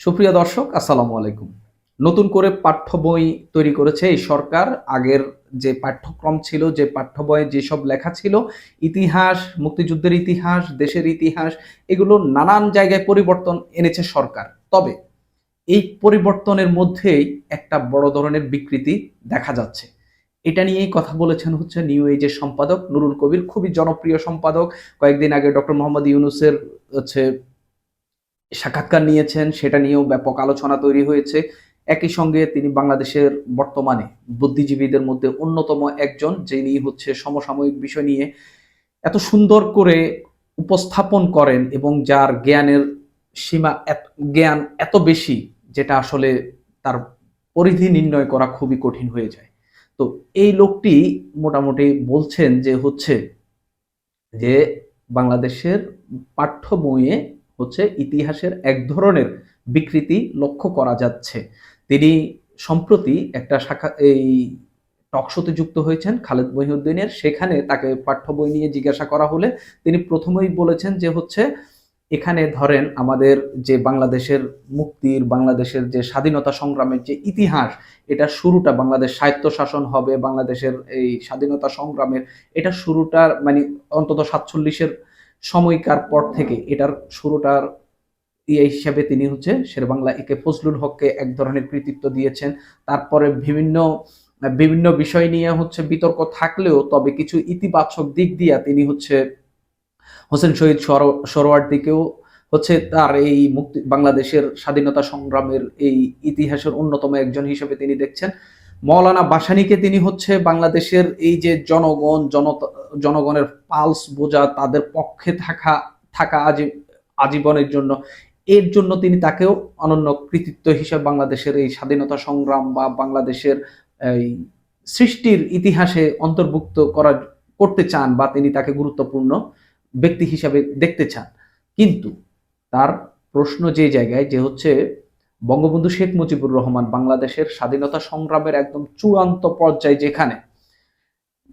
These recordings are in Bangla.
সুপ্রিয় দর্শক, আসসালামু আলাইকুম। নতুন করে পাঠ্য বই তৈরি করেছে এই সরকার। আগের যে পাঠ্যক্রম ছিল, যে পাঠ্য বইয়ে যেসব লেখা ছিল, ইতিহাস, মুক্তিযুদ্ধের ইতিহাস, দেশের ইতিহাস, এগুলো নানান জায়গায় পরিবর্তন এনেছে সরকার। তবে এই পরিবর্তনের মধ্যেই একটা বড় ধরনের বিকৃতি দেখা যাচ্ছে। এটা নিয়েই কথা বলেছেন হচ্ছে নিউ এজের সম্পাদক নুরুল কবির, খুবই জনপ্রিয় সম্পাদক। কয়েকদিন আগে ডক্টর মোহাম্মদ ইউনুসের হচ্ছে সাক্ষাৎকার নিয়েছেন, সেটা নিয়েও ব্যাপক আলোচনা তৈরি হয়েছে। একই সঙ্গে তিনি বাংলাদেশের বর্তমানে বুদ্ধিজীবীদের মধ্যে অন্যতম একজন, যিনি হচ্ছে সমসাময়িক বিষয় নিয়ে এত সুন্দর করে উপস্থাপন করেন এবং যার জ্ঞানের সীমা জ্ঞান এত বেশি, যেটা আসলে তার পরিধি নির্ণয় করা খুবই কঠিন হয়ে যায়। তো এই লোকটি মোটামুটি বলছেন যে হচ্ছে যে বাংলাদেশের পাঠ্য বইয়ে হচ্ছে ইতিহাসের এক ধরনের বিকৃতি লক্ষ্য করা যাচ্ছে। তিনি সম্প্রতি একটা শাখা, এই টকশোতে যুক্ত হয়েছেন খালেদ মহিউদ্দিনের। সেখানে তাকে পাঠ্য বই নিয়ে জিজ্ঞাসা করা হলে তিনি প্রথমেই বলেছেন যে হচ্ছে, এখানে ধরেন আমাদের যে বাংলাদেশের মুক্তির, বাংলাদেশের যে স্বাধীনতা সংগ্রামের যে ইতিহাস, এটা শুরুটা বাংলাদেশ স্বায়ত্ত শাসন হবে, বাংলাদেশের এই স্বাধীনতা সংগ্রামের, এটা শুরুটা মানে অন্তত সাতচল্লিশের সময়কার পর থেকে এটার শুরুটার ইয়ে হিসাবে তিনি হচ্ছে শেরবাংলা একে ফজলুল হককে এক ধরনের কৃতিত্ব দিয়েছেন। তারপরে বিভিন্ন বিভিন্ন বিষয় নিয়ে হচ্ছে বিতর্ক থাকলেও তবে কিছু ইতিবাচক দিক দিয়ে তিনি হচ্ছে হোসেন শহীদ সর- সরোয়ার্দিকেও হচ্ছে তার এই মুক্তি, বাংলাদেশের স্বাধীনতা সংগ্রামের এই ইতিহাসের অন্যতম একজন হিসেবে তিনি দেখছেন। মৌলানা বাসানিকে তিনি হচ্ছে বাংলাদেশের এই যে জনগণ, জনতা, জনগণের পালস বোঝা, তাদের পক্ষে থাকা থাকা আজী- আজীবনের জন্য, এর জন্য তিনি তাকেও অনন্য কৃতিত্ব হিসেবে বাংলাদেশের এই স্বাধীনতা সংগ্রাম বা বাংলাদেশের এই সৃষ্টির ইতিহাসে অন্তর্ভুক্ত করা, করতে চান বা তিনি তাকে গুরুত্বপূর্ণ ব্যক্তি হিসাবে দেখতে চান। কিন্তু তার প্রশ্ন যে জায়গায় যে হচ্ছে বঙ্গবন্ধু শেখ মুজিবুর রহমান বাংলাদেশের স্বাধীনতা সংগ্রামের একদম চূড়ান্ত পর্যায়ে যেখানে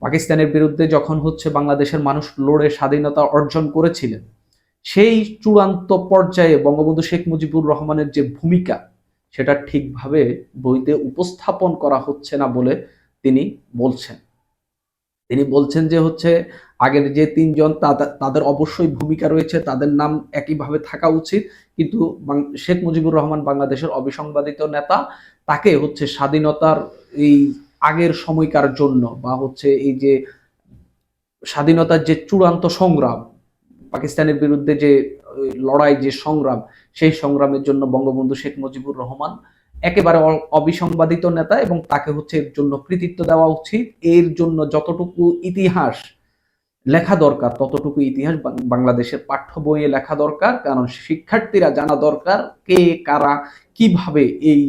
পাকিস্তানের বিরুদ্ধে যখন হচ্ছে বাংলাদেশের মানুষ লড়ে স্বাধীনতা অর্জন করেছিলেন, সেই চূড়ান্ত পর্যায়ে বঙ্গবন্ধু শেখ মুজিবুর রহমানের যে ভূমিকা, সেটা ঠিকভাবে বইতে উপস্থাপন করা হচ্ছে না বলে তিনি বলছেন। তিনি বলছেন যে হচ্ছে, আগের যে তিনজন তাদের অবশ্যই ভূমিকা রয়েছে, তাদের নাম একইভাবে থাকা উচিত। কিন্তু শেখ মুজিবুর রহমান বাংলাদেশের অবিসংবাদিত নেতা, তাকে হচ্ছে স্বাধীনতার এই আগের সময়কার জন্য বা হচ্ছে এই যে স্বাধীনতার যে চূড়ান্ত সংগ্রাম, পাকিস্তানের বিরুদ্ধে যে, লড়াই যে সংগ্রাম, সেই সংগ্রামের জন্য বঙ্গবন্ধু শেখ মুজিবুর রহমান একেবারে অবিসংবাদিত নেতা এবং তাকে হচ্ছে এর জন্য কৃতিত্ব দেওয়া উচিত। এর জন্য যতটুকু ইতিহাস লেখা দরকার, ততটুকু ইতিহাস বাংলাদেশের পাঠ্য বইয়ে লেখা দরকার। কারণ শিক্ষার্থীরা জানা দরকার কে, কারা, কীভাবে এই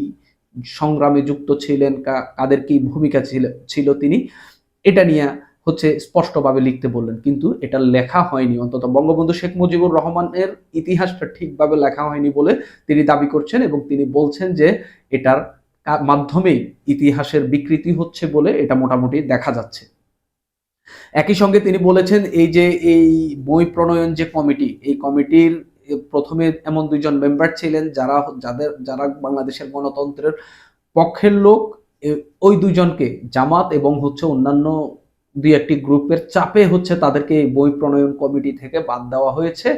সংগ্রামে যুক্ত ছিলেন কাদের কি ভূমিকা ছিল ছিল তিনি। এটা নিয়ে হচ্ছে স্পষ্টভাবে লিখতে বললেন, কিন্তু এটা লেখা হয়নি। অন্তত বঙ্গবন্ধু শেখ মুজিবুর রহমানের ইতিহাসটা ঠিকভাবে লেখা হয়নি বলে তিনি দাবি করছেন এবং তিনি বলছেন যে এটার মাধ্যমেই ইতিহাসের বিকৃতি হচ্ছে বলে এটা মোটামুটি দেখা যাচ্ছে। একই সঙ্গে তিনি বলেছেন, এই যে এই বই প্রণয়ন যে কমিটি, এই কমিটির প্রথমে এমন দুইজন মেম্বার ছিলেন যারা যাদের, যারা বাংলাদেশের গণতন্ত্রের পক্ষের লোক ওই দুইজনকে জামাত এবং হচ্ছে অন্যান্য দুই একটি গ্রুপের চাপে হচ্ছে তাদেরকে এই বই প্রণয়ন কমিটি থেকে বাদ দেওয়া হয়েছে।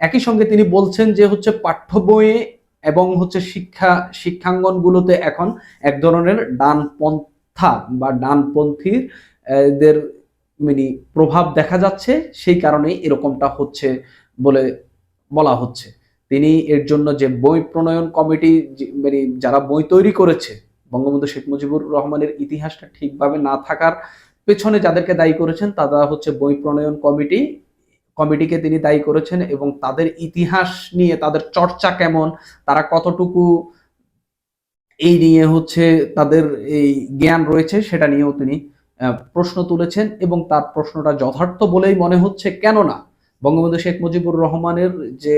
একই সঙ্গে তিনি বলছেন যে হচ্ছে পাঠ্য বইয়ে এবং হচ্ছে শিক্ষা শিক্ষাঙ্গনগুলোতে এখন এক ধরনের ডানপন্থা বা ডানপন্থীর আহ, দের মানে প্রভাব দেখা যাচ্ছে সেই কারণেই এরকমটা হচ্ছে বলে বলা হচ্ছে। তিনি এর জন্য যে বই প্রণয়ন কমিটি মানে যারা বই তৈরি করেছে বঙ্গবন্ধু শেখ মুজিবুর রহমানের ইতিহাসটা ঠিকভাবে না থাকার পেছনে যাদেরকে দায়ী করেছেন, তারা হচ্ছে বই প্রণয়ন কমিটি। কমিটিকে তিনি দায়ী করেছেন এবং তাদের ইতিহাস নিয়ে, তাদের চর্চা কেমন, তারা কতটুকু এই নিয়ে হচ্ছে তাদের এই জ্ঞান রয়েছে সেটা নিয়েও তিনি প্রশ্ন তুলেছেন এবং তার প্রশ্নটা যথার্থ বলেই মনে হচ্ছে কেননা বঙ্গবন্ধু শেখ মুজিবুর রহমানের যে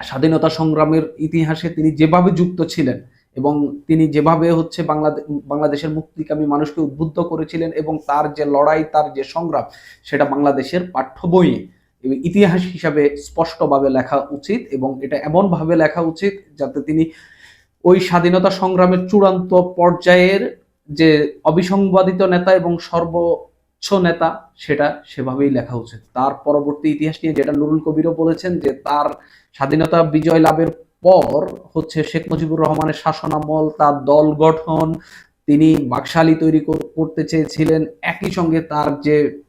স্বাধীনতা সংগ্রামের ইতিহাসে তিনি যেভাবে যুক্ত ছিলেন এবং তিনি যেভাবে হচ্ছে বাংলাদেশ বাংলাদেশের মুক্তিকামী মানুষকে উদ্বুদ্ধ করেছিলেন এবং তার যে লড়াই, তার যে সংগ্রাম, সেটা বাংলাদেশের পাঠ্য ইতিহাস হিসাবে স্পষ্টভাবে লেখা উচিত এবং এটা এমনভাবে লেখা উচিত যাতে তিনি ওই স্বাধীনতা সংগ্রামের চূড়ান্ত পর্যায়ের যে অবিসংবাদিত নেতা এবং সর্বোচ্চ নেতা, সেটা সেভাবেই লেখা উচিত। তার পরবর্তী ইতিহাস নিয়ে যেটা নুরুল কবিরও বলেছেন যে তার স্বাধীনতা বিজয় লাভের পর হচ্ছে শেখ মুজিবুর রহমানের শাসনামল, তার দল গঠন, তিনি বাকশালী তৈরি করতে চেয়েছিলেন। একই সঙ্গে তার যে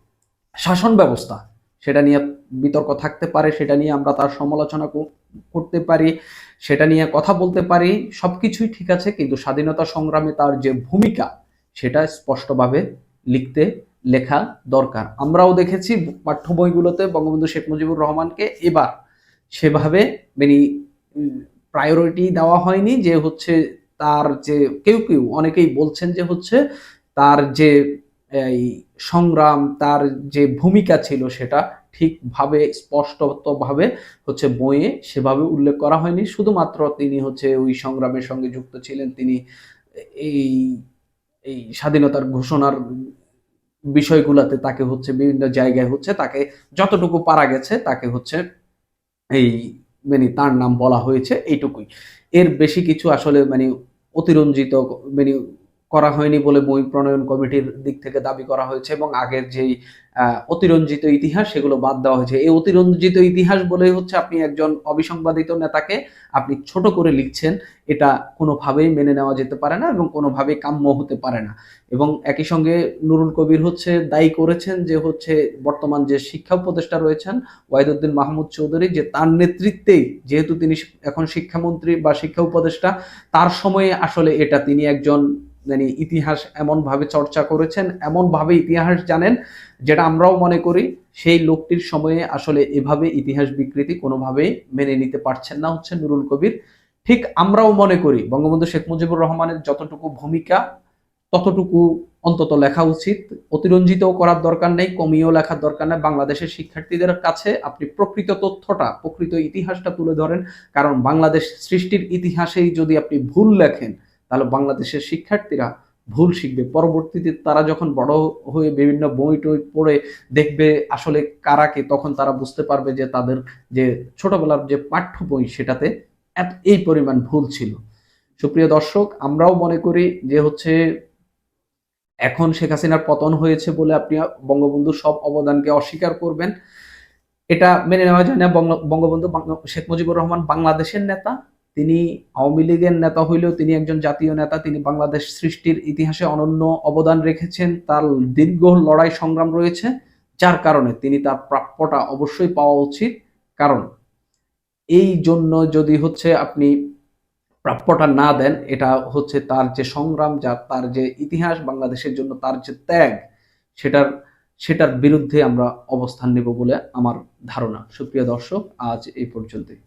শাসন ব্যবস্থা, সেটা নিয়ে বিতর্ক থাকতে পারে, সেটা নিয়ে আমরা তার সমালোচনা কর- করতে পারি, সেটা নিয়ে কথা বলতে পারি সব কিছুই ঠিক আছে, কিন্তু স্বাধীনতা সংগ্রামে তার যে ভূমিকা, সেটা স্পষ্টভাবে লিখতে লেখা দরকার। আমরাও দেখেছি পাঠ্য বইগুলোতে বঙ্গবন্ধু শেখ মুজিবুর রহমানকে এবার সেভাবে মানে প্রায়োরিটি দেওয়া হয়নি যে হচ্ছে তার যে কেউ কেউ, অনেকেই বলছেন যে হচ্ছে তার যে এই সংগ্রাম, তার যে ভূমিকা ছিল সেটা ঠিকভাবে, স্পষ্টতভাবে হচ্ছে বইয়ে সেভাবে উল্লেখ করা হয়নি। শুধুমাত্র তিনি হচ্ছে ওই সংগ্রামের সঙ্গে যুক্ত ছিলেন, তিনি এই এই স্বাধীনতার ঘোষণার বিষয়গুলোতে তাকে হচ্ছে বিভিন্ন জায়গায় হচ্ছে তাকে যতটুকু পারা গেছে তাকে হচ্ছে এই মানে তার নাম বলা হয়েছে এইটুকুই। এর বেশি কিছু আসলে মানে অতিরঞ্জিত মানে করা হয়নি বলে বই প্রণয়ন কমিটির দিক থেকে দাবি করা হয়েছে এবং আগের যেই অতিরঞ্জিত ইতিহাস, সেগুলো বাদ দেওয়া হয়েছে। এই অতিরঞ্জিত ইতিহাস বলেই হচ্ছে আপনি একজন অবিসংবাদিত নেতাকে আপনি ছোট করে লিখছেন, এটা কোনোভাবেই মেনে নেওয়া যেতে পারে না এবং কোনোভাবেই কাম্য হতে পারে না। এবং একই সঙ্গে নুরুল কবির হচ্ছে দায়ী করেছেন যে হচ্ছে বর্তমান যে শিক্ষা উপদেষ্টা রয়েছেন ওয়াহিদুদ্দিন মাহমুদ চৌধুরী, যে তার নেতৃত্বেই যেহেতু তিনি এখন শিক্ষামন্ত্রী বা শিক্ষা উপদেষ্টা, তার সময়ে আসলে এটা তিনি একজন মানে ইতিহাস এমনভাবে চর্চা করেছেন, এমনভাবে ইতিহাস জানেন, যেটা আমরাও মনে করি সেই লোকটির সময়ে আসলে এভাবে ইতিহাস বিকৃতি কোনোভাবেই মেনে নিতে পারছেন না হচ্ছে নুরুল কবির। ঠিক আমরাও মনে করি বঙ্গবন্ধু শেখ মুজিবুর রহমানের যতটুকু ভূমিকা, ততটুকু অন্তত লেখা উচিত। অতিরঞ্জিতও করার দরকার নেই, কমিয়েও লেখার দরকার নেই। বাংলাদেশের শিক্ষার্থীদের কাছে আপনি প্রকৃত তথ্যটা, প্রকৃত ইতিহাসটা তুলে ধরেন। কারণ বাংলাদেশ সৃষ্টির ইতিহাসেই যদি আপনি ভুল লেখেন তাহলে বাংলাদেশের শিক্ষার্থীরা ভুল শিখবে। পরবর্তীতে তারা যখন বড় হয়ে বিভিন্ন বই টই পড়ে দেখবে আসলে কারাকে তখন তারা বুঝতে পারবে যে তাদের যে ছোটবেলার যে পাঠ্য বই সেটাতে এই পরিমাণ ভুল ছিল। সুপ্রিয় দর্শক, আমরাও মনে করি যে হচ্ছে এখন শেখ হাসিনার পতন হয়েছে বলে আপনি বঙ্গবন্ধুর সব অবদানকে অস্বীকার করবেন। এটা মেনে নেওয়া যায় না। বঙ্গবন্ধু শেখ মুজিবুর রহমান বাংলাদেশের নেতা। তিনি আওয়ামী লীগের নেতা হইলেও তিনি একজন জাতীয় নেতা, তিনি বাংলাদেশ সৃষ্টির ইতিহাসে অনন্য অবদান রেখেছেন, তার দীর্ঘ লড়াই সংগ্রাম রয়েছে, যার কারণে তিনি তার প্রাপ্যটা অবশ্যই পাওয়া উচিত। কারণ এই জন্য যদি হচ্ছে আপনি প্রাপ্যটা না দেন, এটা হচ্ছে তার যে সংগ্রাম, যা তার যে ইতিহাস, বাংলাদেশের জন্য তার যে ত্যাগ, সেটার সেটার বিরুদ্ধে আমরা অবস্থান নেব বলে আমার ধারণা। সুপ্রিয় দর্শক, আজ এই পর্যন্তই।